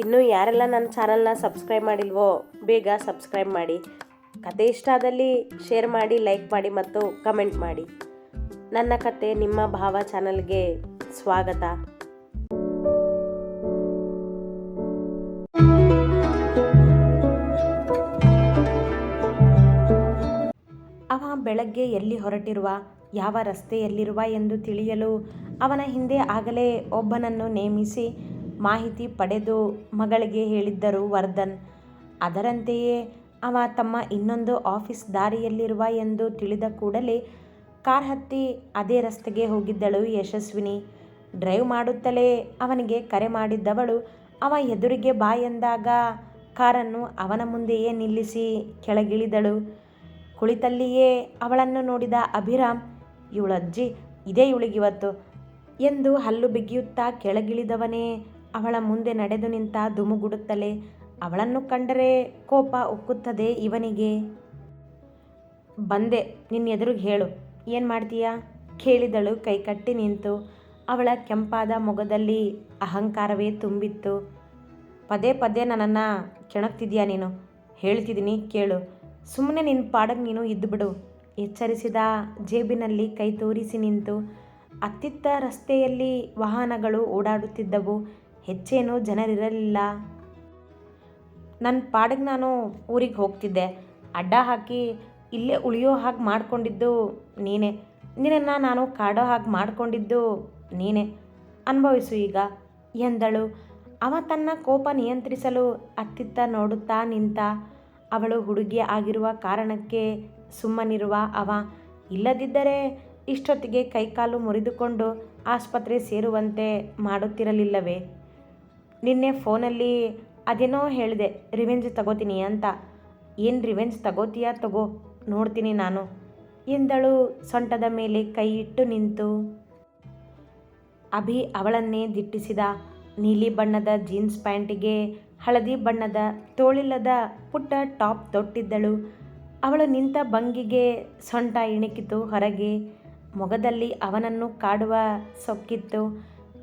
ಇನ್ನೂ ಯಾರೆಲ್ಲ ನನ್ನ ಚಾನಲ್ನ ಸಬ್ಸ್ಕ್ರೈಬ್ ಮಾಡಿಲ್ವೋ, ಬೇಗ ಸಬ್ಸ್ಕ್ರೈಬ್ ಮಾಡಿ. ಕತೆ ಇಷ್ಟ ಆದಲ್ಲಿ ಶೇರ್ ಮಾಡಿ, ಲೈಕ್ ಮಾಡಿ ಮತ್ತು ಕಮೆಂಟ್ ಮಾಡಿ. ನನ್ನ ಕತೆ ನಿಮ್ಮ ಭಾವ ಚಾನಲ್ಗೆ ಸ್ವಾಗತ. ಅವ ಬೆಳಗ್ಗೆ ಎಲ್ಲಿ ಹೊರಟಿರುವ, ಯಾವ ರಸ್ತೆಯಲ್ಲಿರುವ ಎಂದು ತಿಳಿಯಲು ಅವನ ಹಿಂದೆ ಆಗಲೇ ಒಬ್ಬನನ್ನು ನೇಮಿಸಿ ಮಾಹಿತಿ ಪಡೆದು ಮಗಳಿಗೆ ಹೇಳಿದ್ದರು ವರ್ಧನ್. ಅದರಂತೆಯೇ ಅವ ತಮ್ಮ ಇನ್ನೊಂದು ಆಫೀಸ್ ದಾರಿಯಲ್ಲಿರುವ ಎಂದು ತಿಳಿದ ಕೂಡಲೇ ಕಾರ್ ಹತ್ತಿ ಅದೇ ರಸ್ತೆಗೆ ಹೋಗಿದ್ದಳು ಯಶಸ್ವಿನಿ. ಡ್ರೈವ್ ಮಾಡುತ್ತಲೇ ಅವನಿಗೆ ಕರೆ ಮಾಡಿದ್ದವಳು, ಅವ ಎದುರಿಗೆ ಬಾ ಎಂದಾಗ ಕಾರನ್ನು ಅವನ ಮುಂದೆಯೇ ನಿಲ್ಲಿಸಿ ಕೆಳಗಿಳಿದಳು. ಕುಳಿತಲ್ಲಿಯೇ ಅವಳನ್ನು ನೋಡಿದ ಅಭಿರಾಮ್, ಇವಳಜ್ಜಿ, ಇದೇ ಇವಳಿಗಿವತ್ತು ಎಂದು ಹಲ್ಲು ಬಿಗಿಯುತ್ತಾ ಕೆಳಗಿಳಿದವನೇ ಅವಳ ಮುಂದೆ ನಡೆದು ನಿಂತ ದುಮುಗುಡುತ್ತಲೇ ಅವಳನ್ನು ಕಂಡರೆ ಕೋಪ ಉಕ್ಕುತ್ತದೆ ಇವನಿಗೆ. ಬಂದೆ ನಿನ್ನ ಎದುರಿಗೆ ಹೇಳು. ಏನು ಮಾಡ್ತೀಯಾ? ಕೇಳಿದಳು ಕೈ ಕಟ್ಟಿ ನಿಂತು. ಅವಳ ಕೆಂಪಾದ ಮೊಗದಲ್ಲಿ ಅಹಂಕಾರವೇ ತುಂಬಿತ್ತು. ಪದೇ ಪದೇ ನನ್ನನ್ನು ಕೆಣಕ್ತಿದ್ಯಾ ನೀನು? ಹೇಳ್ತಿದ್ದೀನಿ ಕೇಳು. ಸುಮ್ಮನೆ ನಿನ್ನ ಪಾಡಕ್ಕೆ ನೀನು ಇದ್ದುಬಿಡು ಎಚ್ಚರಿಸಿದ ಜೇಬಿನಲ್ಲಿ ಕೈ ತೋರಿಸಿ ನಿಂತು. ಅತ್ತಿತ್ತ ರಸ್ತೆಯಲ್ಲಿ ವಾಹನಗಳು ಓಡಾಡುತ್ತಿದ್ದವು. ಹೆಚ್ಚೇನೂ ಜನರಿರಲಿಲ್ಲ. ನನ್ನ ಪಾಡಿಗೆ ನಾನು ಊರಿಗೆ ಹೋಗ್ತಿದ್ದೆ. ಅಡ್ಡ ಹಾಕಿ ಇಲ್ಲೇ ಉಳಿಯೋ ಹಾಗೆ ಮಾಡಿಕೊಂಡಿದ್ದು ನೀನೇ. ನಿನ್ನನ್ನು ನಾನು ಕಾಡೋ ಹಾಗೆ ಮಾಡಿಕೊಂಡಿದ್ದು ನೀನೇ. ಅನುಭವಿಸು ಈಗ. ಎಂದಳು. ಅವ ತನ್ನ ಕೋಪ ನಿಯಂತ್ರಿಸಲು ಅತ್ತಿತ್ತ ನೋಡುತ್ತಾ ನಿಂತ ಅವಳು ಹುಡುಗಿ ಆಗಿರುವ ಕಾರಣಕ್ಕೆ ಸುಮ್ಮನಿರುವ ಅವ. ಇಲ್ಲದಿದ್ದರೆ ಇಷ್ಟೊತ್ತಿಗೆ ಕೈಕಾಲು ಮುರಿದುಕೊಂಡು ಆಸ್ಪತ್ರೆ ಸೇರುವಂತೆ ಮಾಡುತ್ತಿರಲಿಲ್ಲವೇ? ನಿನ್ನೆ ಫೋನಲ್ಲಿ ಅದೇನೋ ಹೇಳಿದೆ, ರಿವೆಂಜ್ ತಗೋತೀನಿ ಅಂತ. ಏನು ರಿವೆಂಜ್ ತಗೋತೀಯಾ ತಗೋ, ನೋಡ್ತೀನಿ ನಾನು, ಎಂದಳು ಸೊಂಟದ ಮೇಲೆ ಕೈ ಇಟ್ಟು ನಿಂತು. ಅಭಿ ಅವಳನ್ನೇ ದಿಟ್ಟಿಸಿದ ನೀಲಿ ಬಣ್ಣದ ಜೀನ್ಸ್ ಪ್ಯಾಂಟಿಗೆ ಹಳದಿ ಬಣ್ಣದ ತೋಳಿಲ್ಲದ ಪುಟ್ಟ ಟಾಪ್ ತೊಟ್ಟಿದ್ದಳು. ಅವಳು ನಿಂತ ಭಂಗಿಗೆ ಸೊಂಟ ಇಣುಕಿತು ಹೊರಗೆ. ಮೊಗದಲ್ಲಿ ಅವನನ್ನು ಕಾಡುವ ಸೊಕ್ಕಿತ್ತು.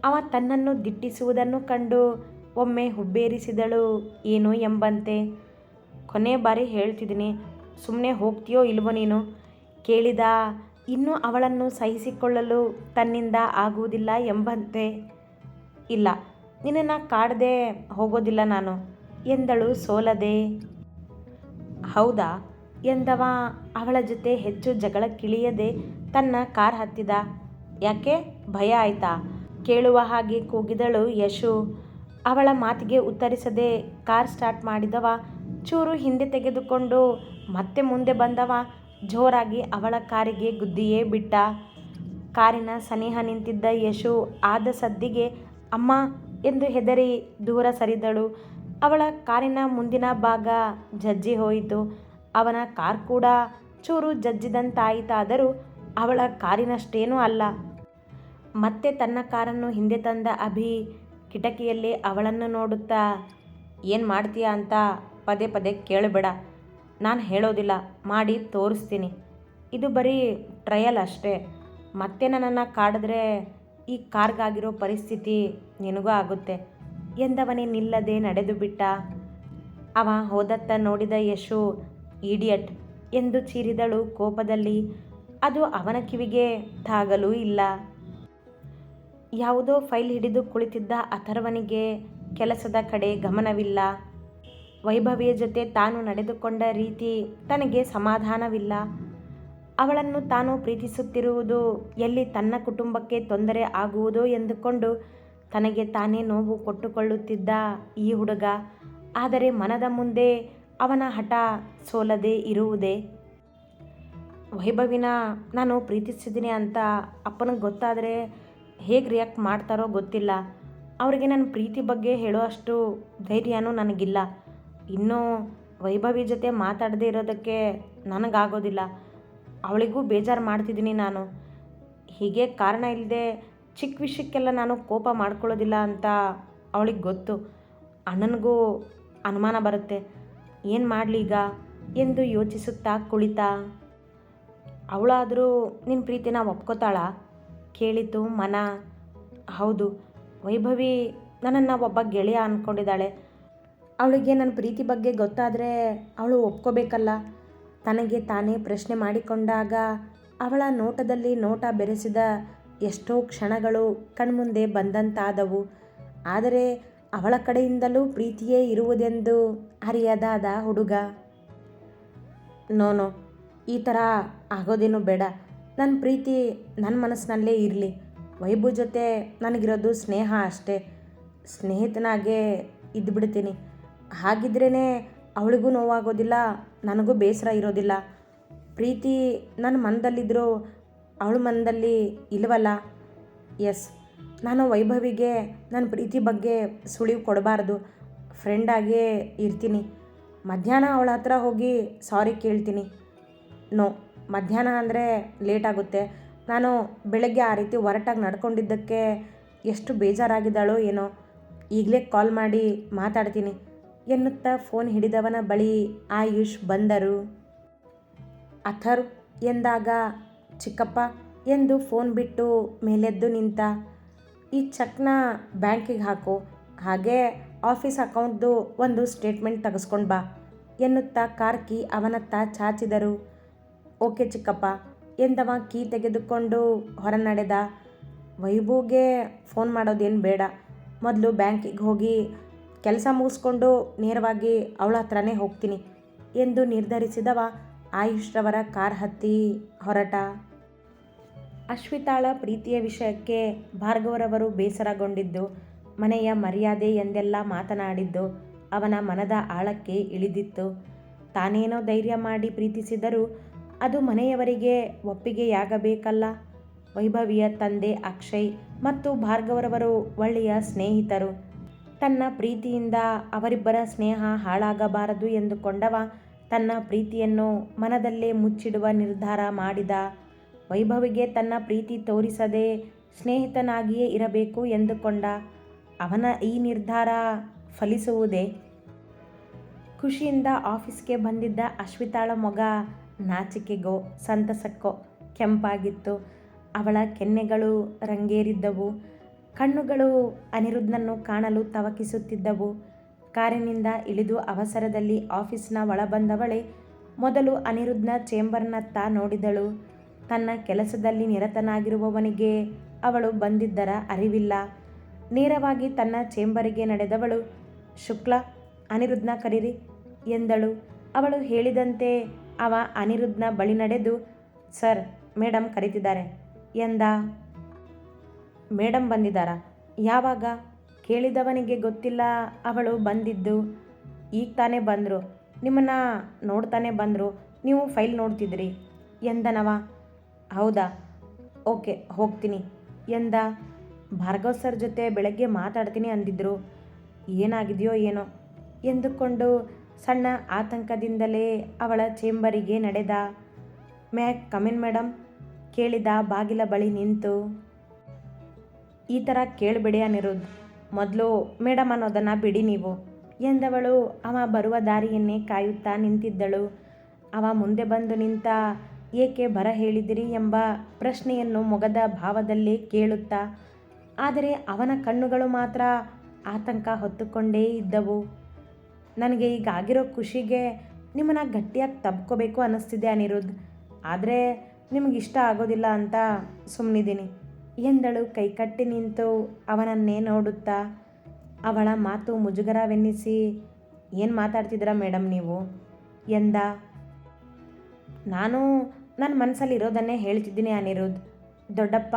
ಅವ ತನ್ನನ್ನು ದಿಟ್ಟಿಸುವುದನ್ನು ಕಂಡು ಒಮ್ಮೆ ಹುಬ್ಬೇರಿಸಿದಳು. ಏನು ಎಂಬಂತೆ? ಕೊನೆ ಬಾರಿ ಹೇಳ್ತಿದ್ದೀನಿ. ಸುಮ್ಮನೆ ಹೋಗ್ತೀಯೋ ಇಲ್ವೋ ನೀನು? ಕೇಳಿದ. ಇನ್ನೂ ಅವಳನ್ನು ಸಹಿಸಿಕೊಳ್ಳಲು ತನ್ನಿಂದ ಆಗುವುದಿಲ್ಲ ಎಂಬಂತೆ? ಇಲ್ಲ. ನಿನ್ನನ್ನು ಕಾಡದೆ ಹೋಗೋದಿಲ್ಲ ನಾನು, ಎಂದಳು ಸೋಲದೆ. ಹೌದಾ? ಎಂದವ. ಅವಳ ಜೊತೆ ಹೆಚ್ಚು ಜಗಳಕ್ಕಿಳಿಯದೆ ತನ್ನ ಕಾರ್ ಹತ್ತಿದ. ಯಾಕೆ? ಭಯ ಆಯ್ತಾ? ಕೇಳುವ ಹಾಗೆ ಕೂಗಿದಳು ಯಶು. ಅವಳ ಮಾತಿಗೆ ಉತ್ತರಿಸದೆ ಕಾರ್ ಸ್ಟಾರ್ಟ್ ಮಾಡಿದವ. ಚೂರು ಹಿಂದೆ ತೆಗೆದುಕೊಂಡು ಮತ್ತೆ ಮುಂದೆ ಬಂದವ. ಜೋರಾಗಿ ಅವಳ ಕಾರಿಗೆ ಗುದ್ದಿಯೇ ಬಿಟ್ಟ. ಕಾರಿನ ಸನಿಹ ನಿಂತಿದ್ದ ಯಶು ಆದ ಸದ್ದಿಗೆ, ಅಮ್ಮ ಎಂದು ಹೆದರಿ ದೂರ ಸರಿದಳು. ಅವಳ ಕಾರಿನ ಮುಂದಿನ ಭಾಗ ಜಜ್ಜಿ ಹೋಯಿತು. ಅವನ ಕಾರ್ ಕೂಡ ಚೂರು ಜಜ್ಜಿದಂತಾಯಿತಾದರೂ ಅವಳ ಕಾರಿನಷ್ಟೇನೂ ಅಲ್ಲ. ಮತ್ತೆ ತನ್ನ ಕಾರನ್ನು ಹಿಂದೆ ತಂದ ಅಭಿ ಕಿಟಕಿಯಲ್ಲಿ ಅವಳನ್ನು ನೋಡುತ್ತಾ, ಏನು ಮಾಡ್ತೀಯಾ ಅಂತ ಪದೇ ಪದೇ ಕೇಳಬೇಡ. ನಾನು ಹೇಳೋದಿಲ್ಲ. ಮಾಡಿ ತೋರಿಸ್ತೀನಿ. ಇದು ಬರೀ ಟ್ರಯಲ್ ಅಷ್ಟೇ. ಮತ್ತೆ ನನ್ನನ್ನು ಕಾಡಿದ್ರೆ ಈ ಕಾರ್ಗಾಗಿರೋ ಪರಿಸ್ಥಿತಿ ನಿನಗೂ ಆಗುತ್ತೆ. ಎಂದವನೇ ನಿಲ್ಲದೆ ನಡೆದು ಬಿಟ್ಟ ಅವ ಹೋದತ್ತ ನೋಡಿದ ಯಶು ಈಡಿಯಟ್ ಎಂದು ಚೀರಿದಳು ಕೋಪದಲ್ಲಿ. ಅದು ಅವನ ಕಿವಿಗೆ ತಾಗಲೂ ಇಲ್ಲ. ಯಾವುದೋ ಫೈಲ್ ಹಿಡಿದು ಕುಳಿತಿದ್ದ ಅಥರ್ವನಿಗೆ ಕೆಲಸದ ಕಡೆ ಗಮನವಿಲ್ಲ. ವೈಭವಿಯ ಜೊತೆ ತಾನು ನಡೆದುಕೊಂಡ ರೀತಿ ತನಗೆ ಸಮಾಧಾನವಿಲ್ಲ. ಅವಳನ್ನು ತಾನು ಪ್ರೀತಿಸುತ್ತಿರುವುದು ಎಲ್ಲಿ ತನ್ನ ಕುಟುಂಬಕ್ಕೆ ತೊಂದರೆ ಆಗುವುದೋ ಎಂದುಕೊಂಡು ತನಗೆ ತಾನೇ ನೋವು ಕೊಟ್ಟುಕೊಳ್ಳುತ್ತಿದ್ದ ಈ ಹುಡುಗ. ಆದರೆ ಮನದ ಮುಂದೆ ಅವನ ಹಠ ಸೋಲದೆ ಇರುವುದೇ? ವೈಭವಿನ, ನಾನು ಪ್ರೀತಿಸಿದ್ದೀನಿ ಅಂತ ಅಪ್ಪನಿಗೆ ಗೊತ್ತಾದರೆ ಹೇಗೆ ರಿಯಾಕ್ಟ್ ಮಾಡ್ತಾರೋ ಗೊತ್ತಿಲ್ಲ. ಅವರಿಗೆ ನನ್ನ ಪ್ರೀತಿ ಬಗ್ಗೆ ಹೇಳುವಷ್ಟು ಧೈರ್ಯನೂ ನನಗಿಲ್ಲ. ಇನ್ನೂ ವೈಭವಿ ಜೊತೆ ಮಾತಾಡದೇ ಇರೋದಕ್ಕೆ ನನಗಾಗೋದಿಲ್ಲ. ಅವಳಿಗೂ ಬೇಜಾರು ಮಾಡ್ತಿದ್ದೀನಿ ನಾನು. ಹೀಗೆ ಕಾರಣ ಇಲ್ಲದೆ ಚಿಕ್ಕ ವಿಷಯಕ್ಕೆಲ್ಲ ನಾನು ಕೋಪ ಮಾಡ್ಕೊಳ್ಳೋದಿಲ್ಲ ಅಂತ ಅವಳಿಗೆ ಗೊತ್ತು. ಅಣ್ಣನಿಗೂ ಅನುಮಾನ ಬರುತ್ತೆ. ಏನು ಮಾಡಲಿ ಈಗ? ಎಂದು ಯೋಚಿಸುತ್ತಾ ಕುಳಿತ. ಅವಳಾದರೂ ನಿನ್ನ ಪ್ರೀತಿನ ಒಪ್ಕೋತಾಳ? ಕೇಳಿತು ಮನ. ಹೌದು, ವೈಭವಿ ನನ್ನನ್ನು ಒಬ್ಬ ಗೆಳೆಯ ಅಂದ್ಕೊಂಡಿದ್ದಾಳೆ ಅವಳಿಗೆ ನನ್ನ ಪ್ರೀತಿ ಬಗ್ಗೆ ಗೊತ್ತಾದರೆ ಅವಳು ಒಪ್ಕೋಬೇಕಲ್ಲ. ತನಗೆ ತಾನೇ ಪ್ರಶ್ನೆ ಮಾಡಿಕೊಂಡಾಗ ಅವಳ ನೋಟದಲ್ಲಿ ನೋಟ ಬೆರೆಸಿದ ಎಷ್ಟೋ ಕ್ಷಣಗಳು ಕಣ್ಮುಂದೆ ಬಂದಂತಾದವು. ಆದರೆ ಅವಳ ಕಡೆಯಿಂದಲೂ ಪ್ರೀತಿಯೇ ಇರುವುದೆಂದು ಅರಿಯದಾದ ಹುಡುಗ. ನೋನೋ, ಈ ಥರ ಆಗೋದೇನು ಬೇಡ. ನನ್ನ ಪ್ರೀತಿ ನನ್ನ ಮನಸ್ಸಿನಲ್ಲೇ ಇರಲಿ. ವೈಭವ್ ಜೊತೆ ನನಗಿರೋದು ಸ್ನೇಹ ಅಷ್ಟೇ. ಸ್ನೇಹಿತನಾಗೆ ಇದ್ದುಬಿಡ್ತೀನಿ ಹಾಗಿದ್ರೇ ಅವಳಿಗೂ ನೋವಾಗೋದಿಲ್ಲ, ನನಗೂ ಬೇಸರ ಇರೋದಿಲ್ಲ. ಪ್ರೀತಿ ನನ್ನ ಮನದಲ್ಲಿದ್ದರೂ ಅವಳ ಮನದಲ್ಲಿ ಇಲ್ವಲ್ಲ? ಎಸ್ ನಾನು ವೈಭವಿಗೆ ನನ್ನ ಪ್ರೀತಿ ಬಗ್ಗೆ ಸುಳಿವು ಕೊಡಬಾರ್ದು. ಫ್ರೆಂಡಾಗೇ ಇರ್ತೀನಿ. ಮಧ್ಯಾಹ್ನ ಅವಳ ಹತ್ರ ಹೋಗಿ ಸಾರಿ ಕೇಳ್ತೀನಿ. ನೋ ಮಧ್ಯಾಹ್ನ ಅಂದರೆ ಲೇಟಾಗುತ್ತೆ ನಾನು ಬೆಳಗ್ಗೆ ಆ ರೀತಿ ಒರಟಾಗಿ ನಡ್ಕೊಂಡಿದ್ದಕ್ಕೆ ಎಷ್ಟು ಬೇಜಾರಾಗಿದ್ದಾಳೋ ಏನೋ. ಈಗಲೇ ಕಾಲ್ ಮಾಡಿ ಮಾತಾಡ್ತೀನಿ. ಎನ್ನುತ್ತಾ ಫೋನ್ ಹಿಡಿದವನ ಬಳಿ ಆಯುಷ್ ಬಂದರು. ಅಥರ್ ಎಂದಾಗ, ಚಿಕ್ಕಪ್ಪ ಎಂದು ಫೋನ್ ಬಿಟ್ಟು ಮೇಲೆದ್ದು ನಿಂತ, ಈ ಚೆಕ್ನ ಬ್ಯಾಂಕಿಗೆ ಹಾಕು. ಹಾಗೆ ಆಫೀಸ್ ಅಕೌಂಟ್ದು ಒಂದು ಸ್ಟೇಟ್ಮೆಂಟ್ ತೆಗೆಸ್ಕೊಂಡು ಬಾ ಎನ್ನುತ್ತಾ ಕಾರ್ಕಿ ಅವನತ್ತ ಚಾಚಿದರು. ಓಕೆ ಚಿಕ್ಕಪ್ಪ, ಎಂದವ ಕೀ ತೆಗೆದುಕೊಂಡು ಹೊರ ನಡೆದ ವೈಭೂಗೆ ಫೋನ್ ಮಾಡೋದೇನು ಬೇಡ. ಮೊದಲು ಬ್ಯಾಂಕಿಗೆ ಹೋಗಿ ಕೆಲಸ ಮುಗಿಸ್ಕೊಂಡು ನೇರವಾಗಿ ಅವಳ ಹತ್ರನೇ ಹೋಗ್ತೀನಿ, ಎಂದು ನಿರ್ಧರಿಸಿದವ ಆಯುಷ್ರವರ ಕಾರ್ ಹತ್ತಿ ಹೊರಟ. ಅಶ್ವಿತಾಳ ಪ್ರೀತಿಯ ವಿಷಯಕ್ಕೆ ಭಾರ್ಗವರವರು ಬೇಸರಗೊಂಡಿದ್ದು, ಮನೆಯ ಮರ್ಯಾದೆ ಎಂದೆಲ್ಲ ಮಾತನಾಡಿದ್ದು, ಅವನ ಮನದ ಆಳಕ್ಕೆ ಇಳಿದಿತ್ತು. ತಾನೇನೋ ಧೈರ್ಯ ಮಾಡಿ ಪ್ರೀತಿಸಿದರೂ ಅದು ಮನೆಯವರಿಗೆ ಒಪ್ಪಿಗೆಯಾಗಬೇಕಲ್ಲ? ವೈಭವಿಯ ತಂದೆ ಅಕ್ಷಯ್ ಮತ್ತು ಭಾರ್ಗವರವರು ಒಳ್ಳೆಯ ಸ್ನೇಹಿತರು. ತನ್ನ ಪ್ರೀತಿಯಿಂದ ಅವರಿಬ್ಬರ ಸ್ನೇಹ ಹಾಳಾಗಬಾರದು ಎಂದುಕೊಂಡವ ತನ್ನ ಪ್ರೀತಿಯನ್ನು ಮನದಲ್ಲೇ ಮುಚ್ಚಿಡುವ ನಿರ್ಧಾರ ಮಾಡಿದ. ವೈಭವಿಗೆ ತನ್ನ ಪ್ರೀತಿ ತೋರಿಸದೆ ಸ್ನೇಹಿತನಾಗಿಯೇ ಇರಬೇಕು ಎಂದುಕೊಂಡ ಅವನ ಈ ನಿರ್ಧಾರ ಫಲಿಸುವುದೇ? ಖುಷಿಯಿಂದ ಆಫೀಸ್ಗೆ ಬಂದಿದ್ದ ಅಶ್ವಿತಾಳ ಮೊಗ ನಾಚಿಕೆಗೋ, ಸಂತಸಕ್ಕೋ ಕೆಂಪಾಗಿತ್ತು. ಅವಳ ಕೆನ್ನೆಗಳು ರಂಗೇರಿದ್ದವು. ಕಣ್ಣುಗಳು ಅನಿರುದ್ಧನನ್ನು ಕಾಣಲು ತವಕಿಸುತ್ತಿದ್ದವು. ಕಾರಿನಿಂದ ಇಳಿದು ಅವಸರದಲ್ಲಿ ಆಫೀಸ್ನ ಒಳಬಂದವಳೆ ಮೊದಲು ಅನಿರುದ್ಧ ಚೇಂಬರ್ನತ್ತ ನೋಡಿದಳು. ತನ್ನ ಕೆಲಸದಲ್ಲಿ ನಿರತನಾಗಿರುವವನಿಗೆ ಅವಳು ಬಂದಿದ್ದರ ಅರಿವಿಲ್ಲ. ನೇರವಾಗಿ ತನ್ನ ಚೇಂಬರಿಗೆ ನಡೆದವಳು, ಶುಕ್ಲ, ಅನಿರುದ್ಧನ ಕರೀರಿ ಎಂದಳು. ಅವಳು ಹೇಳಿದಂತೆ ಅವ ಅನಿರುದ್ಧನ ಬಳಿ ನಡೆದು, ಸರ್ ಮೇಡಮ್ ಕರೀತಿದ್ದಾರೆ. ಎಂದ. ಮೇಡಮ್ ಬಂದಿದ್ದಾರಾ? ಯಾವಾಗ? ಕೇಳಿದವನಿಗೆ ಗೊತ್ತಿಲ್ಲ, ಅವಳು ಬಂದಿದ್ದು. ಈಗ ತಾನೇ ಬಂದರು. ನಿಮ್ಮನ್ನು ನೋಡ್ತಾನೆ ಬಂದರು. ನೀವು ಫೈಲ್ ನೋಡ್ತಿದ್ರಿ ಎಂದನವ ಹೌದಾ? ಓಕೆ, ಹೋಗ್ತೀನಿ. ಎಂದ. ಭಾರ್ಗವ್ ಸರ್ ಜೊತೆ ಬೆಳಗ್ಗೆ ಮಾತಾಡ್ತೀನಿ ಅಂದಿದ್ರು. ಏನಾಗಿದೆಯೋ ಏನೋ? ಎಂದುಕೊಂಡು ಸಣ್ಣ ಆತಂಕದಿಂದಲೇ ಅವಳ ಚೇಂಬರಿಗೆ ನಡೆದ. ಮ್ಯಾಕ್ ಕಮಿನ್ ಮೇಡಮ್ ಕೇಳಿದ ಬಾಗಿಲ ಬಳಿ ನಿಂತು. ಈ ಥರ ಕೇಳಬೇಡಿ ಅನಿರುದ್ ಮೊದಲು ಮೇಡಮ್ ಅನ್ನೋದನ್ನು ಬಿಡಿ ನೀವು, ಎಂದವಳು. ಅವ ಬರುವ ದಾರಿಯನ್ನೇ ಕಾಯುತ್ತಾ ನಿಂತಿದ್ದಳು. ಅವ ಮುಂದೆ ಬಂದು ನಿಂತ, ಏಕೆ ಬರ ಹೇಳಿದಿರಿ? ಎಂಬ ಪ್ರಶ್ನೆಯನ್ನು ಮೊಗದ ಭಾವದಲ್ಲೇ ಕೇಳುತ್ತಾ, ಆದರೆ ಅವನ ಕಣ್ಣುಗಳು ಮಾತ್ರ ಆತಂಕ ಹೊತ್ತುಕೊಂಡೇ ಇದ್ದವು. ನನಗೆ ಈಗ ಆಗಿರೋ ಖುಷಿಗೆ ನಿಮ್ಮನ್ನು ಗಟ್ಟಿಯಾಗಿ ತಬ್ಕೋಬೇಕು ಅನ್ನಿಸ್ತಿದೆ ಅನಿರುದ್ಧ್. ಆದರೆ ನಿಮಗಿಷ್ಟ ಆಗೋದಿಲ್ಲ ಅಂತ ಸುಮ್ಮನಿದ್ದೀನಿ ಎಂದಳು ಕೈಕಟ್ಟಿ ನಿಂತು ಅವನನ್ನೇ ನೋಡುತ್ತಾ. ಅವಳ ಮಾತು ಮುಜುಗರವೆನ್ನಿಸಿ, ಏನು ಮಾತಾಡ್ತಿದ್ದೀರಾ ಮೇಡಮ್ ನೀವು? ಎಂದ. ನಾನು ನನ್ನ ಮನಸ್ಸಲ್ಲಿರೋದನ್ನೇ ಹೇಳ್ತಿದ್ದೀನಿ ಅನಿರುದ್ಧ್. ದೊಡ್ಡಪ್ಪ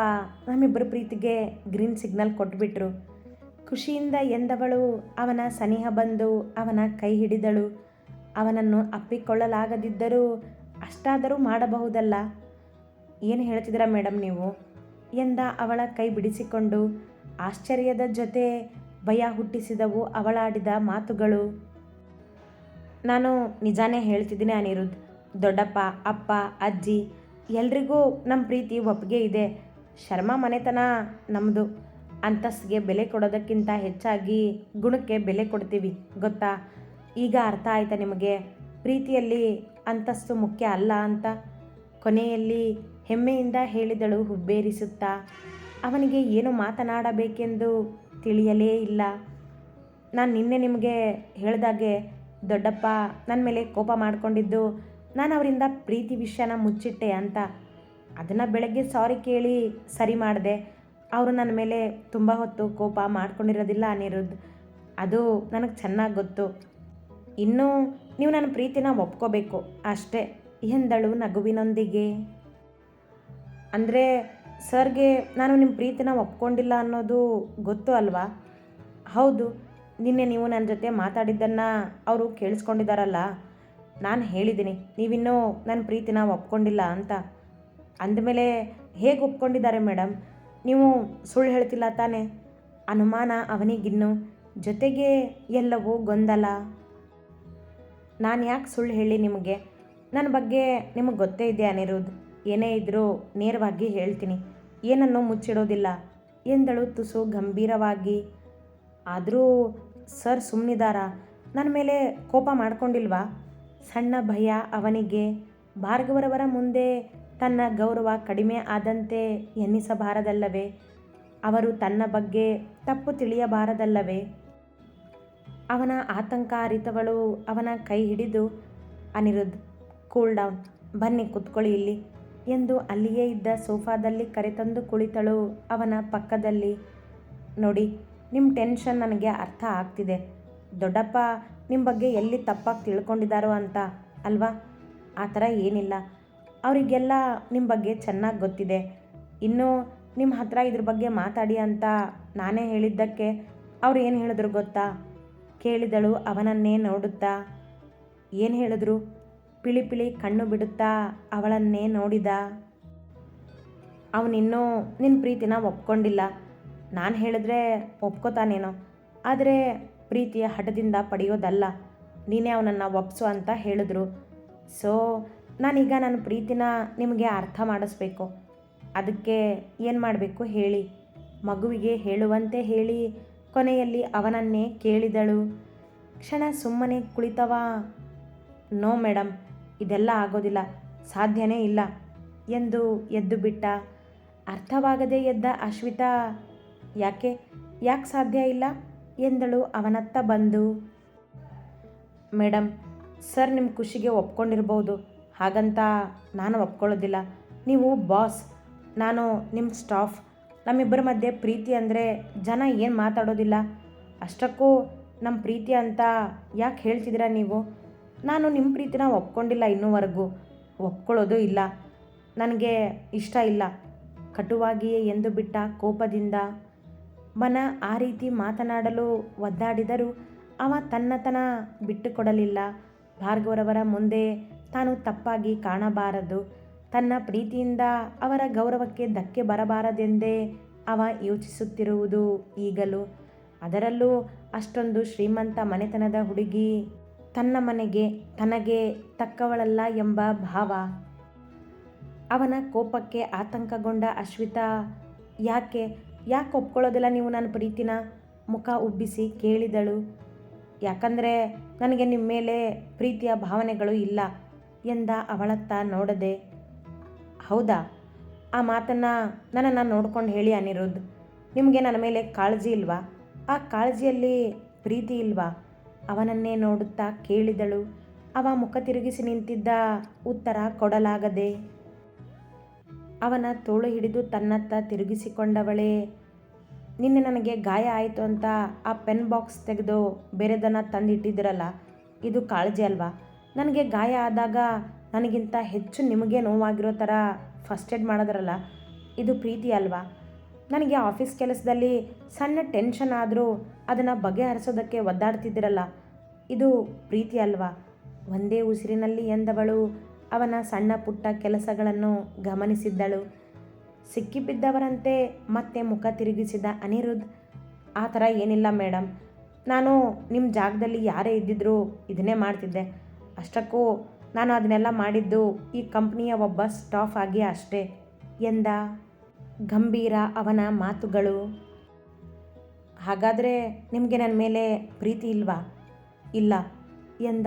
ನಮ್ಮಿಬ್ಬರ ಪ್ರೀತಿಗೆ ಗ್ರೀನ್ ಸಿಗ್ನಲ್ ಕೊಟ್ಬಿಟ್ರು. ಖುಷಿಯಿಂದ ಎಂದವಳು, ಅವನ ಸನಿಹ ಬಂದು ಅವನ ಕೈ ಹಿಡಿದಳು. ಅವನನ್ನು ಅಪ್ಪಿಕೊಳ್ಳಲಾಗದಿದ್ದರೂ ಅಷ್ಟಾದರೂ ಮಾಡಬಹುದಲ್ಲ. ಏನು ಹೇಳ್ತಿದ್ದೀರಾ ಮೇಡಮ್ ನೀವು? ಎಂದ ಅವಳ ಕೈ ಬಿಡಿಸಿಕೊಂಡು. ಆಶ್ಚರ್ಯದ ಜೊತೆ ಭಯ ಹುಟ್ಟಿಸಿದವು ಅವಳಾಡಿದ ಮಾತುಗಳು. ನಾನು ನಿಜಾನೇ ಹೇಳ್ತಿದ್ದೀನಿ ಅನಿರುದ್ಧ್. ದೊಡ್ಡಪ್ಪ, ಅಪ್ಪ, ಅಜ್ಜಿ, ಎಲ್ರಿಗೂ ನಮ್ಮ ಪ್ರೀತಿ ಒಪ್ಪಿಗೆ ಇದೆ. ಶರ್ಮಾ ಮನೆತನ ನಮ್ಮದು ಅಂತಸ್ತಿಗೆ ಬೆಲೆ ಕೊಡೋದಕ್ಕಿಂತ ಹೆಚ್ಚಾಗಿ ಗುಣಕ್ಕೆ ಬೆಲೆ ಕೊಡ್ತೀವಿ, ಗೊತ್ತಾ? ಈಗ ಅರ್ಥ ಆಯ್ತಾ ನಿಮಗೆ? ಪ್ರೀತಿಯಲ್ಲಿ ಅಂತಸ್ತು ಮುಖ್ಯ ಅಲ್ಲ ಅಂತ ಕೊನೆಯಲ್ಲಿ ಹೆಮ್ಮೆಯಿಂದ ಹೇಳಿದಳು ಹುಬ್ಬೇರಿಸುತ್ತಾ. ಅವನಿಗೆ ಏನು ಮಾತನಾಡಬೇಕೆಂದು ತಿಳಿಯಲೇ ಇಲ್ಲ. ನಾನು ನಿನ್ನೆ ನಿಮಗೆ ಹೇಳಿದಾಗೆ, ದೊಡ್ಡಪ್ಪ ನನ್ನ ಮೇಲೆ ಕೋಪ ಮಾಡಿಕೊಂಡಿದ್ದು, ನಾನು ಅವರಿಂದ ಪ್ರೀತಿ ವಿಷಯನ ಮುಚ್ಚಿಟ್ಟೆ ಅಂತ. ಅದನ್ನು ಬೆಳಗ್ಗೆ ಸಾರಿ ಕೇಳಿ ಸರಿ ಮಾಡಿದೆ. ಅವರು ನನ್ನ ಮೇಲೆ ತುಂಬ ಹೊತ್ತು ಕೋಪ ಮಾಡ್ಕೊಂಡಿರೋದಿಲ್ಲ ಅನಿರುದ್ಧ್. ಅದು ನನಗೆ ಚೆನ್ನಾಗಿ ಗೊತ್ತು. ಇನ್ನೂ ನೀವು ನನ್ನ ಪ್ರೀತಿನ ಒಪ್ಕೋಬೇಕು ಅಷ್ಟೇ. ಎಂದಳು ನಗುವಿನೊಂದಿಗೆ. ಅಂದರೆ, ಸರ್ಗೆ ನಾನು ನಿಮ್ಮ ಪ್ರೀತಿನ ಒಪ್ಕೊಂಡಿಲ್ಲ ಅನ್ನೋದು ಗೊತ್ತು ಅಲ್ವಾ? ಹೌದು, ನಿನ್ನೆ ನೀವು ನನ್ನ ಜೊತೆ ಮಾತಾಡಿದ್ದನ್ನು ಅವರು ಕೇಳಿಸ್ಕೊಂಡಿದ್ದಾರಲ್ಲ ನಾನು ಹೇಳಿದ್ದೀನಿ, ನೀವಿನ್ನೂ ನನ್ನ ಪ್ರೀತಿನ ಒಪ್ಕೊಂಡಿಲ್ಲ ಅಂತ. ಅಂದಮೇಲೆ ಹೇಗೆ ಒಪ್ಕೊಂಡಿದ್ದಾರೆ ಮೇಡಮ್ ನೀವು ಸುಳ್ಳು ಹೇಳ್ತಿಲ್ಲ ತಾನೆ? ಅನುಮಾನ ಅವನಿಗಿನ್ನು ಜೊತೆಗೆ ಎಲ್ಲವೂ ಗೊಂದಲ. ನಾನು ಯಾಕೆ ಸುಳ್ಳು ಹೇಳಿ ನಿಮಗೆ? ನನ್ನ ಬಗ್ಗೆ ನಿಮಗೆ ಗೊತ್ತೇ ಇದೆ ಅನಿರುದ್ಧ್ ಏನೇ ಇದ್ದರೂ ನೇರವಾಗಿ ಹೇಳ್ತೀನಿ. ಏನನ್ನೂ ಮುಚ್ಚಿಡೋದಿಲ್ಲ. ಎಂದಳು ತುಸು ಗಂಭೀರವಾಗಿ. ಆದರೂ ಸರ್ ಸುಮ್ಮನಿದಾರ ನನ್ನ ಮೇಲೆ ಕೋಪ ಮಾಡ್ಕೊಂಡಿಲ್ವಾ? ಸಣ್ಣ ಭಯ ಅವನಿಗೆ. ಭಾರ್ಗವರವರ ಮುಂದೆ ತನ್ನ ಗೌರವ ಕಡಿಮೆ ಆದಂತೆ ಎನ್ನಿಸಬಾರದಲ್ಲವೇ? ಅವರು ತನ್ನ ಬಗ್ಗೆ ತಪ್ಪು ತಿಳಿಯಬಾರದಲ್ಲವೇ? ಅವನ ಆತಂಕ ಅರಿತವಳು ಅವನ ಕೈ ಹಿಡಿದು ಅನಿರುದ್ಧ್ ಕೂಲ್ ಡೌನ್, ಬನ್ನಿ ಕುತ್ಕೊಳ್ಳಿ ಇಲ್ಲಿ ಎಂದು ಅಲ್ಲಿಯೇ ಇದ್ದ ಸೋಫಾದಲ್ಲಿ ಕರೆತಂದು ಕುಳಿತಳು ಅವನ ಪಕ್ಕದಲ್ಲಿ. ನೋಡಿ ನಿಮ್ಮ ಟೆನ್ಷನ್ ನನಗೆ ಅರ್ಥ ಆಗ್ತಿದೆ. ದೊಡ್ಡಪ್ಪ ನಿಮ್ಮ ಬಗ್ಗೆ ಎಲ್ಲಿ ತಪ್ಪಾಗಿ ತಿಳ್ಕೊಂಡಿದ್ದಾರೋ ಅಂತ, ಅಲ್ವಾ? ಆ ಥರ ಏನಿಲ್ಲ. ಅವರಿಗೆಲ್ಲ ನಿಮ್ಮ ಬಗ್ಗೆ ಚೆನ್ನಾಗಿ ಗೊತ್ತಿದೆ. ಇನ್ನು ನಿಮ್ಮ ಹತ್ರ ಇದ್ರ ಬಗ್ಗೆ ಮಾತಾಡಿ ಅಂತ ನಾನೇ ಹೇಳಿದ್ದಕ್ಕೆ ಅವ್ರು ಏನು ಹೇಳಿದ್ರು ಗೊತ್ತಾ? ಕೇಳಿದಳು, ಅವನನ್ನೇ ನೋಡುತ್ತಾ. ಏನು ಹೇಳಿದ್ರು? ಪಿಳಿ ಪಿಳಿ ಕಣ್ಣು ಬಿಡುತ್ತಾ ಅವಳನ್ನೇ ನೋಡಿದ. ಅವನಿನ್ನೂ ನಿನ್ನ ಪ್ರೀತಿನ ಒಪ್ಕೊಂಡಿಲ್ಲ. ನಾನು ಹೇಳಿದ್ರೆ ಒಪ್ಕೋತಾನೇನೋ. ಆದರೆ ಪ್ರೀತಿಯ ಹಠದಿಂದ ಪಡೆಯೋದಲ್ಲ. ನೀನೇ ಅವನನ್ನು ಒಪ್ಸು ಅಂತ ಹೇಳಿದ್ರು. ಸೊ ನಾನೀಗ ನನ್ನ ಪ್ರೀತಿನ ನಿಮಗೆ ಅರ್ಥ ಮಾಡಿಸ್ಬೇಕು. ಅದಕ್ಕೆ ಏನು ಮಾಡಬೇಕು ಹೇಳಿ. ಮಗುವಿಗೆ ಹೇಳುವಂತೆ ಹೇಳಿ. ಕೊನೆಯಲ್ಲಿ ಅವನನ್ನೇ ಕೇಳಿದಳು. ಕ್ಷಣ ಸುಮ್ಮನೆ ಕುಳಿತವ. ನೋ ಮೇಡಮ್ ಇದೆಲ್ಲ ಆಗೋದಿಲ್ಲ. ಸಾಧ್ಯನೇ ಇಲ್ಲ ಎಂದು ಎದ್ದು ಬಿಟ್ಟ. ಅರ್ಥವಾಗದೇ ಎದ್ದ ಅಶ್ವಿತಾ. ಯಾಕೆ? ಯಾಕೆ ಸಾಧ್ಯ ಇಲ್ಲ? ಎಂದಳು ಅವನತ್ತ ಬಂದು. ಮೇಡಮ್ ಸರ್ ನಿಮ್ಮ ಖುಷಿಗೆ ಒಪ್ಕೊಂಡಿರ್ಬೋದು. ಹಾಗಂತ ನಾನು ಒಪ್ಕೊಳ್ಳೋದಿಲ್ಲ. ನೀವು ಬಾಸ್ ನಾನು ನಿಮ್ಮ ಸ್ಟಾಫ್ ನಮ್ಮಿಬ್ಬರ ಮಧ್ಯೆ ಪ್ರೀತಿ ಅಂದರೆ ಜನ ಏನು ಮಾತಾಡೋದಿಲ್ಲ. ಅಷ್ಟಕ್ಕೂ ನಮ್ಮ ಪ್ರೀತಿ ಅಂತ ಯಾಕೆ ಹೇಳ್ತಿದ್ದೀರಾ ನೀವು? ನಾನು ನಿಮ್ಮ ಪ್ರೀತಿನ ಒಪ್ಕೊಂಡಿಲ್ಲ ಇನ್ನೂವರೆಗೂ. ಒಪ್ಕೊಳ್ಳೋದು ಇಲ್ಲ. ನನಗೆ ಇಷ್ಟ ಇಲ್ಲ. ಕಟುವಾಗಿಯೇ ಎಂದು ಬಿಟ್ಟ ಕೋಪದಿಂದ ಮನ ಆ ರೀತಿ ಮಾತನಾಡಲು ಒದ್ದಾಡಿದರೂ ಅವ ತನ್ನತನ ಬಿಟ್ಟುಕೊಡಲಿಲ್ಲ. ಭಾರ್ಗವರವರ ಮುಂದೆ ತಾನು ತಪ್ಪಾಗಿ ಕಾಣಬಾರದು. ತನ್ನ ಪ್ರೀತಿಯಿಂದ ಅವರ ಗೌರವಕ್ಕೆ ಧಕ್ಕೆ ಬರಬಾರದೆಂದೇ ಅವ ಯೋಚಿಸುತ್ತಿರುವುದು ಈಗಲೂ. ಅದರಲ್ಲೂ ಅಷ್ಟೊಂದು ಶ್ರೀಮಂತ ಮನೆತನದ ಹುಡುಗಿ ತನ್ನ ಮನೆಗೆ, ತನಗೆ ತಕ್ಕವಳಲ್ಲ ಎಂಬ ಭಾವ. ಅವನ ಕೋಪಕ್ಕೆ ಆತಂಕಗೊಂಡ ಅಶ್ವಿತಾ, ಯಾಕೆ ಯಾಕೆ ಒಪ್ಕೊಳ್ಳೋದಿಲ್ಲ ನೀವು ನನ್ನ ಪ್ರೀತಿನ? ಮುಖ ಉಬ್ಬಿಸಿ ಕೇಳಿದಳು. ಯಾಕಂದರೆ ನನಗೆ ನಿಮ್ಮ ಮೇಲೆ ಪ್ರೀತಿಯ ಭಾವನೆಗಳು ಇಲ್ಲ. ಎಂದ ಅವಳತ್ತ ನೋಡದೆ, ಹೌದಾ? ಆ ಮಾತನ್ನು ನನ್ನನ್ನು ನೋಡ್ಕೊಂಡು ಹೇಳಿ ಅನಿರುದ್ಧ. ನಿಮಗೆ ನನ್ನ ಮೇಲೆ ಕಾಳಜಿ ಇಲ್ವಾ? ಆ ಕಾಳಜಿಯಲ್ಲಿ ಪ್ರೀತಿ ಇಲ್ವಾ? ಅವನನ್ನೇ ನೋಡುತ್ತಾ ಕೇಳಿದಳು. ಅವ ಮುಖ ತಿರುಗಿಸಿ ನಿಂತಿದ್ದ ಉತ್ತರ ಕೊಡಲಾಗದೆ, ಅವನ ತೋಳು ಹಿಡಿದು ತನ್ನತ್ತ ತಿರುಗಿಸಿಕೊಂಡವಳೇ, ನಿನ್ನೆ ನನಗೆ ಗಾಯ ಆಯಿತು ಅಂತ ಆ ಪೆನ್ ಬಾಕ್ಸ್ ತೆಗೆದು ಬೇರೆದನ್ನು ತಂದಿಟ್ಟಿದ್ದಿರಲ್ಲ ಇದು ಕಾಳಜಿ ಅಲ್ವಾ? ನನಗೆ ಗಾಯ ಆದಾಗ ನನಗಿಂತ ಹೆಚ್ಚು ನಿಮಗೆ ನೋವಾಗಿರೋ ಥರ ಫಸ್ಟ್ ಏಡ್ ಮಾಡಿದ್ರಲ್ಲ, ಇದು ಪ್ರೀತಿ ಅಲ್ವಾ? ನನಗೆ ಆಫೀಸ್ ಕೆಲಸದಲ್ಲಿ ಸಣ್ಣ ಟೆನ್ಷನ್ ಆದರೂ ಅದನ್ನು ಬಗೆಹರಿಸೋದಕ್ಕೆ ಒದ್ದಾಡ್ತಿದ್ದಿರಲ್ಲ, ಇದು ಪ್ರೀತಿ ಅಲ್ವಾ? ಒಂದೇ ಉಸಿರಿನಲ್ಲಿ ಎಂದವಳು ಅವನ ಸಣ್ಣ ಪುಟ್ಟ ಕೆಲಸಗಳನ್ನು ಗಮನಿಸಿದ್ದಳು. ಸಿಕ್ಕಿಬಿದ್ದವರಂತೆ ಮತ್ತೆ ಮುಖ ತಿರುಗಿಸಿದ ಅನಿರುದ್ಧ್, ಆ ಥರ ಏನಿಲ್ಲ ಮೇಡಮ್ ನಾನು ನಿಮ್ಮ ಜಾಗದಲ್ಲಿ ಯಾರೇ ಇದ್ದಿದ್ರೂ ಇದನ್ನೇ ಮಾಡ್ತಿದ್ದೆ. ಅಷ್ಟಕ್ಕೂ ನಾನು ಅದನ್ನೆಲ್ಲ ಮಾಡಿದ್ದು ಈ ಕಂಪ್ನಿಯ ಒಬ್ಬ ಸ್ಟಾಫ್ ಆಗಿ ಅಷ್ಟೇ. ಎಂದ? ಗಂಭೀರ ಅವನ ಮಾತುಗಳು. ಹಾಗಾದರೆ ನಿಮಗೆ ನನ್ನ ಮೇಲೆ ಪ್ರೀತಿ ಇಲ್ವಾ? ಇಲ್ಲ, ಎಂದ?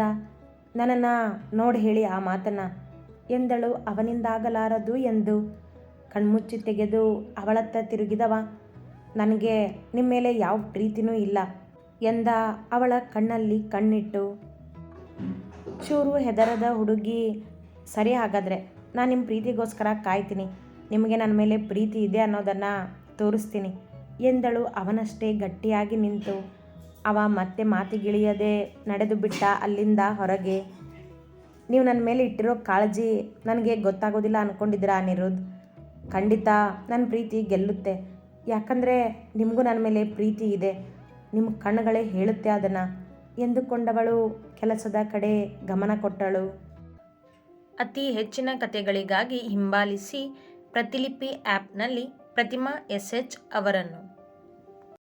ನನ್ನನ್ನು ನೋಡಿ ಹೇಳಿ ಆ ಮಾತನ್ನು. ಎಂದಳು, ಅವನಿಂದಾಗಲಾರದು ಎಂದು. ಕಣ್ಮುಚ್ಚಿ ತೆಗೆದು ಅವಳತ್ತ ತಿರುಗಿದವ. ನನಗೆ ನಿಮ್ಮ ಮೇಲೆ ಯಾವ ಪ್ರೀತಿನೂ ಇಲ್ಲ, ಎಂದ ಅವಳ ಕಣ್ಣಲ್ಲಿ ಕಣ್ಣಿಟ್ಟು. ಚೂರು ಹೆದರದ ಹುಡುಗಿ ಸರಿ ಹಾಗಾದರೆ ನಾನು ನಿಮ್ಮ ಪ್ರೀತಿಗೋಸ್ಕರ ಕಾಯ್ತೀನಿ. ನಿಮಗೆ ನನ್ನ ಮೇಲೆ ಪ್ರೀತಿ ಇದೆ ಅನ್ನೋದನ್ನು ತೋರಿಸ್ತೀನಿ. ಎಂದಳು ಅವನಷ್ಟೇ ಗಟ್ಟಿಯಾಗಿ ನಿಂತು. ಅವ ಮತ್ತೆ ಮಾತಿಗಿಳಿಯದೆ ನಡೆದು ಬಿಟ್ಟ ಅಲ್ಲಿಂದ ಹೊರಗೆ. ನೀವು ನನ್ನ ಮೇಲೆ ಇಟ್ಟಿರೋ ಕಾಳಜಿ ನನಗೆ ಗೊತ್ತಾಗೋದಿಲ್ಲ ಅಂದ್ಕೊಂಡಿದ್ದೀರಾ ಅನಿರುದ್ಧ್? ಖಂಡಿತ ನನ್ನ ಪ್ರೀತಿ ಗೆಲ್ಲುತ್ತೆ. ಯಾಕಂದರೆ ನಿಮಗೂ ನನ್ನ ಮೇಲೆ ಪ್ರೀತಿ ಇದೆ. ನಿಮ್ಮ ಕಣ್ಣುಗಳೇ ಹೇಳುತ್ತೆ ಅದನ್ನು. ಎಂದುಕೊಂಡವಳು, ಕೆಲಸದ ಕಡೆ ಗಮನ ಕೊಟ್ಟಳು. ಅತಿ ಹೆಚ್ಚಿನ ಕಥೆಗಳಿಗಾಗಿ ಹಿಂಬಾಲಿಸಿ ಪ್ರತಿಲಿಪಿ ಆ್ಯಪ್ನಲ್ಲಿ ಪ್ರತಿಮಾ ಎಸ್ ಎಚ್ ಅವರನ್ನು.